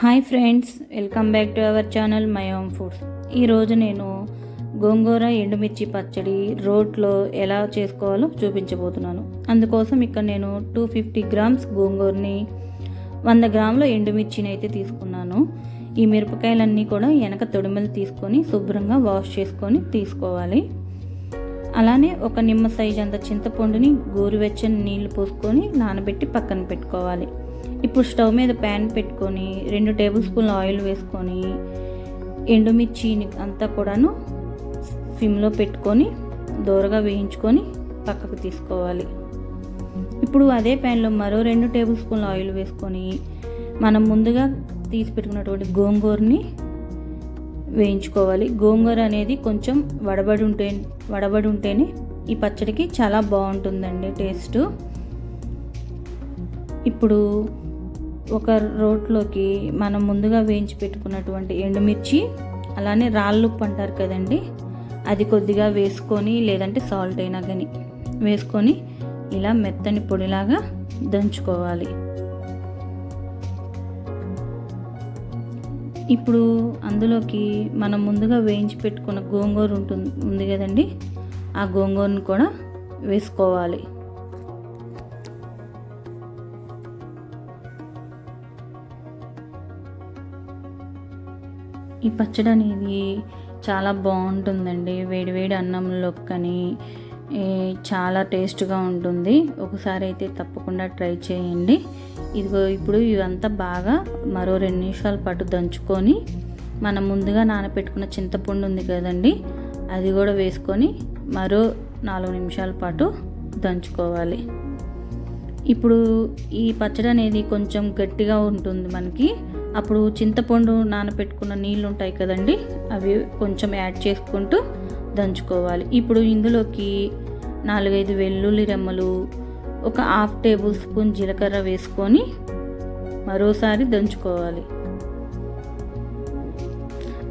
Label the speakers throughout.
Speaker 1: Hi friends welcome back to our channel my home foods. ఈరోజు నేను గోంగూర ఎండుమిర్చి పచ్చడి రోట్లో ఎలా చేసుకోవాలో చూపించబోతున్నాను. అందుకోసం ఇక్కడ నేను టూ ఫిఫ్టీ గ్రామ్స్ గోంగూరని వంద గ్రాముల ఎండుమిర్చిని అయితే తీసుకున్నాను. ఈ మిరపకాయలన్నీ కూడా వెనక తొడిమలు తీసుకొని శుభ్రంగా వాష్ చేసుకొని తీసుకోవాలి. అలానే ఒక నిమ్మ సైజ్ అంత చింతపండుని గోరువెచ్చని నీళ్ళు పోసుకొని నానబెట్టి పక్కన పెట్టుకోవాలి. ఇప్పుడు స్టవ్ మీద ప్యాన్ పెట్టుకొని రెండు టేబుల్ స్పూన్ల ఆయిల్ వేసుకొని ఎండుమిర్చిని అంతా కూడాను సిమ్లో పెట్టుకొని దోరగా వేయించుకొని పక్కకు తీసుకోవాలి. ఇప్పుడు అదే ప్యాన్లో మరో రెండు టేబుల్ స్పూన్ల ఆయిల్ వేసుకొని మనం ముందుగా తీసి పెట్టుకున్నటువంటి గోంగూరని వేయించుకోవాలి. గోంగూర అనేది కొంచెం వడబడి ఉంటే వడబడి ఉంటేనే ఈ పచ్చడికి చాలా బాగుంటుందండి టేస్ట్. ఇప్పుడు ఒక రోట్లోకి మనం ముందుగా వేయించి పెట్టుకున్నటువంటి ఎండుమిర్చి అలానే రాళ్ళుప్పు అంటారు కదండి అది కొద్దిగా వేసుకొని లేదంటే సాల్ట్ అయినా కానీ వేసుకొని ఇలా మెత్తని పొడిలాగా దంచుకోవాలి. ఇప్పుడు అందులోకి మనం ముందుగా వేయించి పెట్టుకున్న గోంగూర ఉంటుంది ఉంది కదండి ఆ గోంగూరను కూడా వేసుకోవాలి. ఈ పచ్చడి అనేది చాలా బాగుంటుందండి. వేడివేడి అన్నంలో కానీ చాలా టేస్ట్గా ఉంటుంది. ఒకసారి అయితే తప్పకుండా ట్రై చేయండి. ఇదిగో ఇప్పుడు ఇవంతా బాగా మరో రెండు నిమిషాల పాటు దంచుకొని మనం ముందుగా నానబెట్టుకున్న చింతపండు ఉంది కదండి అది కూడా వేసుకొని మరో నాలుగు నిమిషాల పాటు దంచుకోవాలి. ఇప్పుడు ఈ పచ్చడి అనేది కొంచెం గట్టిగా ఉంటుంది మనకి. అప్పుడు చింతపండు నానబెట్టుకున్న నీళ్ళు ఉంటాయి కదండి అవి కొంచెం యాడ్ చేసుకుంటూ దంచుకోవాలి. ఇప్పుడు ఇందులోకి నాలుగైదు వెల్లుల్లి రెమ్మలు ఒక హాఫ్ టేబుల్ స్పూన్ జీలకర్ర వేసుకొని మరోసారి దంచుకోవాలి.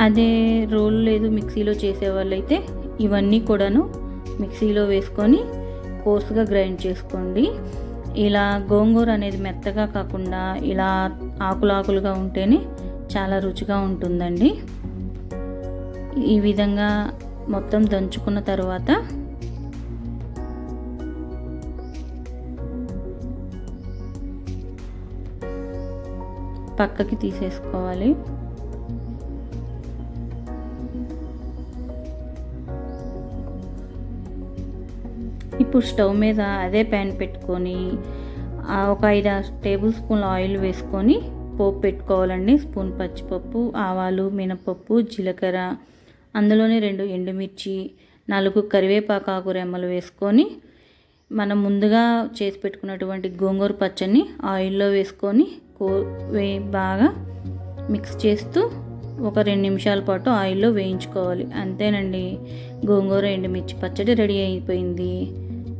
Speaker 1: అదే రోల్ లేదు మిక్సీలో చేసేవాళ్ళైతే ఇవన్నీ కూడాను మిక్సీలో వేసుకొని కోర్సుగా గ్రైండ్ చేసుకోండి. ఇలా గోంగూర అనేది మెత్తగా కాకుండా ఇలా ఆకులాకులుగా ఉంటేనే చాలా రుచిగా ఉంటుందండి. ఈ విధంగా మొత్తం దంచుకున్న తర్వాత పక్కకి తీసేసుకోవాలి. ఇప్పుడు స్టవ్ మీద అదే ప్యాన్ పెట్టుకొని ఒక ఐదు టేబుల్ స్పూన్ల ఆయిల్ వేసుకొని పోపు పెట్టుకోవాలండి. స్పూన్ పచ్చిపప్పు ఆవాలు మినపప్పు జీలకర్ర అందులోనే రెండు ఎండుమిర్చి నాలుగు కరివేపాకాకు రెమ్మలు వేసుకొని మనం ముందుగా చేసి పెట్టుకున్నటువంటి గోంగూర పచ్చని ఆయిల్లో వేసుకొని కో వే బాగా మిక్స్ చేస్తూ ఒక రెండు నిమిషాల పాటు ఆయిల్లో వేయించుకోవాలి. అంతేనండి. గోంగూర ఎండుమిర్చి పచ్చడి రెడీ అయిపోయింది.